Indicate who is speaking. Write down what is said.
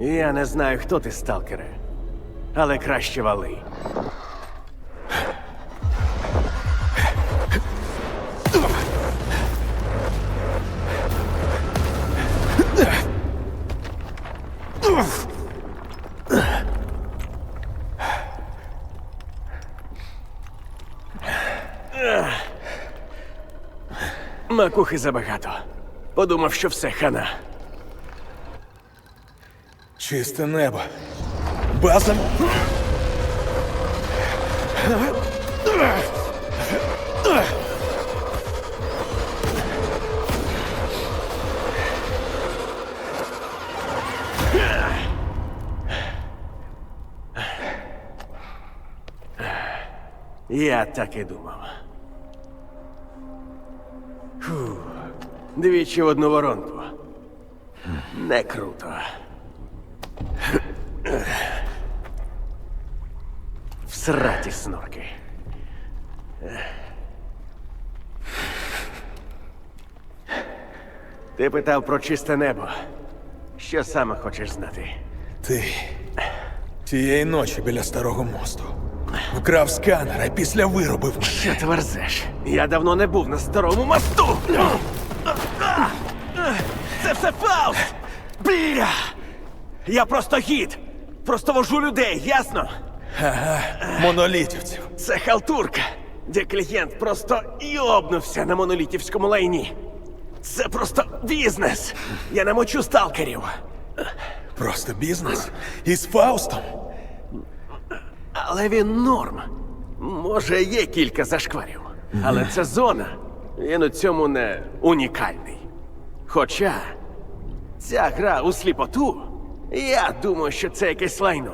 Speaker 1: Я не знаю, хто ти, сталкере, але краще вали. Макухи забагато. Подумав, що все хана.
Speaker 2: Чисте небо. База.
Speaker 1: Я так і думав. Фу. Двічі в одну воронку. Не круто. Всраті снорки. Ти питав про чисте небо. Що саме хочеш знати?
Speaker 2: Ти тієї ночі біля старого мосту. Вкрав сканер, а після виробив мене.
Speaker 1: Що ти верзеш? Я давно не був на старому мосту. Це все Фауст! Бля! Я просто гід! Просто вожу людей, ясно?
Speaker 2: Ага, монолітівців.
Speaker 1: Це халтурка, де клієнт просто йобнувся на монолітівському лайні. Це просто бізнес. Я намочу сталкерів.
Speaker 2: Просто бізнес. Із Фаустом.
Speaker 1: Але він норм. Може, є кілька зашкварів. Але це зона. Він у цьому не унікальний. Хоча ця гра у сліпоту, я думаю, що це якесь лайно.